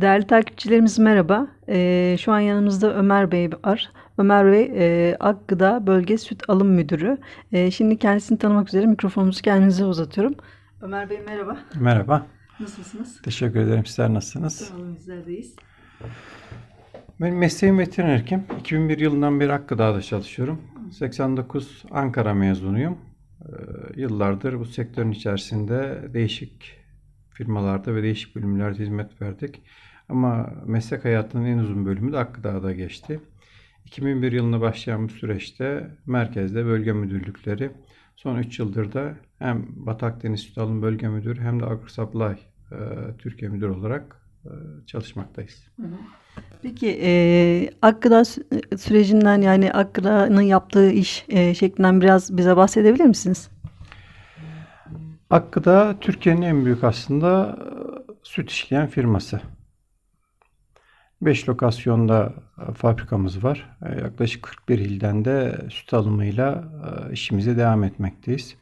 Değerli takipçilerimiz merhaba. Ee, şu an yanımızda Ömer Bey var. Ömer Bey e, Akgıda Bölge Süt Alım Müdürü. E, şimdi kendisini tanımak üzere mikrofonumuzu kendinize uzatıyorum. Ömer Bey merhaba. Merhaba, Nasılsınız? teşekkür ederim. Sizler nasılsınız? Sağ olun bizlerdeyiz. Benim mesleğim veteriner hekim. 2001 yılından beri Hakkıdağ'da çalışıyorum. 89 Ankara mezunuyum. Ee, yıllardır bu sektörün içerisinde değişik firmalarda ve değişik bölümlerde hizmet verdik. Ama meslek hayatının en uzun bölümü de Hakkıdağ'da geçti. 2001 yılında başlayan bu süreçte merkezde bölge müdürlükleri son 3 yıldır da hem Batı Akdeniz Süt Bölge Müdürü hem de AgroSupply e, Türkiye Müdürü olarak e, çalışmaktayız. Peki e, Akgıda sü- sürecinden yani Akgıda'nın yaptığı iş e, şeklinden biraz bize bahsedebilir misiniz? Hakkı'da Türkiye'nin en büyük aslında e, süt işleyen firması. 5 lokasyonda e, fabrikamız var. E, Yaklaşık 41 ilden de süt alımıyla işimize devam etmekteyiz.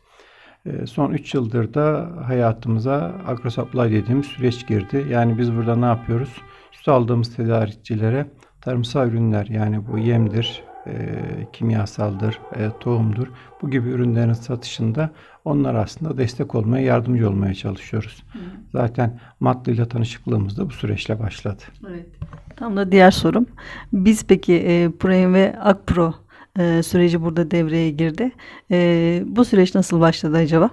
Son 3 yıldır da hayatımıza agrosupply dediğimiz süreç girdi. Yani biz burada ne yapıyoruz? Süt aldığımız tedarikçilere tarımsal ürünler yani bu yemdir, e, kimyasaldır, e, tohumdur. Bu gibi ürünlerin satışında onlar aslında destek olmaya, yardımcı olmaya çalışıyoruz. Zaten Matlı ile tanışıklığımız da bu süreçle başladı. Evet. Tam da diğer sorum. Biz peki e, Prem ve Akpro e, süreci burada devreye girdi. E, bu süreç nasıl başladı acaba?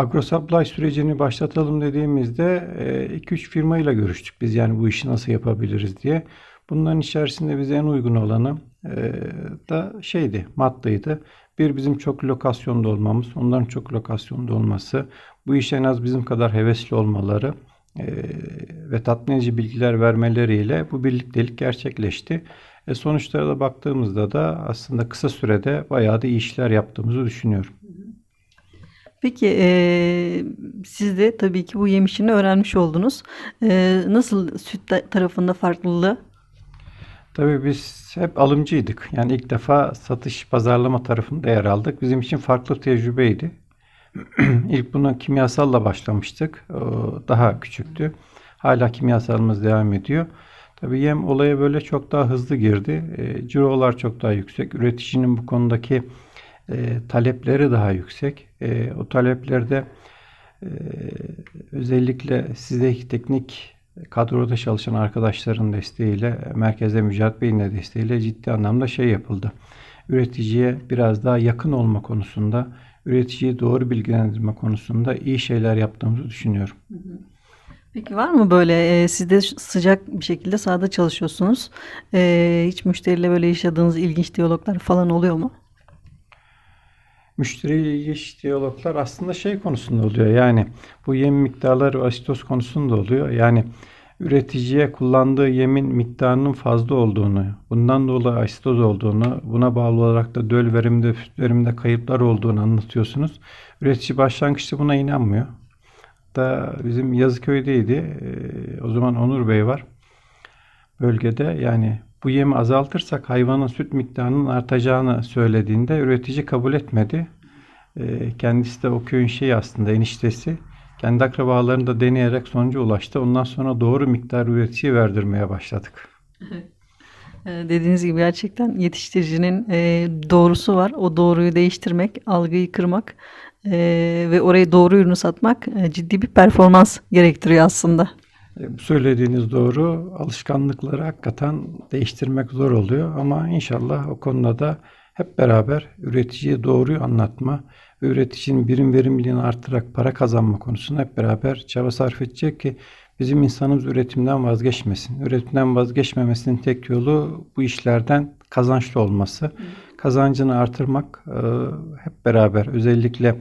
Ee, AgroSupply sürecini başlatalım dediğimizde 2-3 firmayla görüştük biz yani bu işi nasıl yapabiliriz diye. Bunların içerisinde bize en uygun olanı e, da şeydi, Matta'ydı. Bir bizim çok lokasyonda olmamız, onların çok lokasyonda olması, bu işe en az bizim kadar hevesli olmaları e, ve tatmin edici bilgiler vermeleriyle bu birliktelik gerçekleşti. E, sonuçlara da baktığımızda da aslında kısa sürede bayağı da iyi işler yaptığımızı düşünüyorum. Peki e, siz de tabii ki bu yem işini öğrenmiş oldunuz. E, nasıl süt ta- tarafında farklılığı? Tabii biz hep alımcıydık. Yani ilk defa satış pazarlama tarafında yer aldık. Bizim için farklı tecrübeydi. ilk buna kimyasalla başlamıştık. Daha küçüktü. Hala kimyasalımız devam ediyor. Tabii yem olaya böyle çok daha hızlı girdi. E, cirolar çok daha yüksek. Üreticinin bu konudaki e, talepleri daha yüksek. E, o taleplerde e, özellikle sizdeki teknik kadroda çalışan arkadaşların desteğiyle, merkezde Mücahit Bey'in de desteğiyle ciddi anlamda şey yapıldı. Üreticiye biraz daha yakın olma konusunda, üreticiyi doğru bilgilendirme konusunda iyi şeyler yaptığımızı düşünüyorum. Peki var mı böyle e, siz de sıcak bir şekilde sahada çalışıyorsunuz. E, hiç müşteriyle böyle yaşadığınız ilginç diyaloglar falan oluyor mu? Müşteriyle ilgili diyaloglar aslında şey konusunda oluyor. Yani bu yem miktarları asitos konusunda oluyor. Yani üreticiye kullandığı yemin miktarının fazla olduğunu, bundan dolayı asitos olduğunu, buna bağlı olarak da döl verimde, verimde kayıplar olduğunu anlatıyorsunuz. Üretici başlangıçta buna inanmıyor. Da bizim Yazıköy'deydi. Ee, o zaman Onur Bey var. Bölgede yani bu yemi azaltırsak hayvanın süt miktarının artacağını söylediğinde üretici kabul etmedi. Ee, kendisi de o köyün şeyi aslında eniştesi. Kendi akrabalarını da deneyerek sonuca ulaştı. Ondan sonra doğru miktar üreticiye verdirmeye başladık. E, dediğiniz gibi gerçekten yetiştiricinin e, doğrusu var. O doğruyu değiştirmek, algıyı kırmak e, ve oraya doğru ürünü satmak e, ciddi bir performans gerektiriyor aslında. E, söylediğiniz doğru. Alışkanlıkları hakikaten değiştirmek zor oluyor ama inşallah o konuda da hep beraber üreticiye doğruyu anlatma ve üreticinin birim verimliliğini artırarak para kazanma konusunda hep beraber çaba sarf edecek ki bizim insanımız üretimden vazgeçmesin. Üretimden vazgeçmemesinin tek yolu bu işlerden kazançlı olması. Kazancını artırmak e, hep beraber özellikle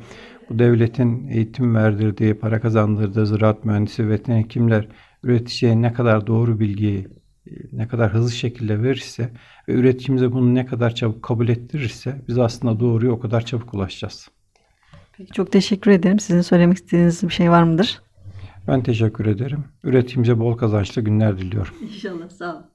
bu devletin eğitim verdirdiği, para kazandırdığı ziraat mühendisi, veteriner hekimler üreticiye ne kadar doğru bilgiyi e, ne kadar hızlı şekilde verirse ve üreticimize bunu ne kadar çabuk kabul ettirirse biz aslında doğruya o kadar çabuk ulaşacağız. Peki, çok teşekkür ederim. Sizin söylemek istediğiniz bir şey var mıdır? Ben teşekkür ederim. Üreticimize bol kazançlı günler diliyorum. İnşallah sağ olun.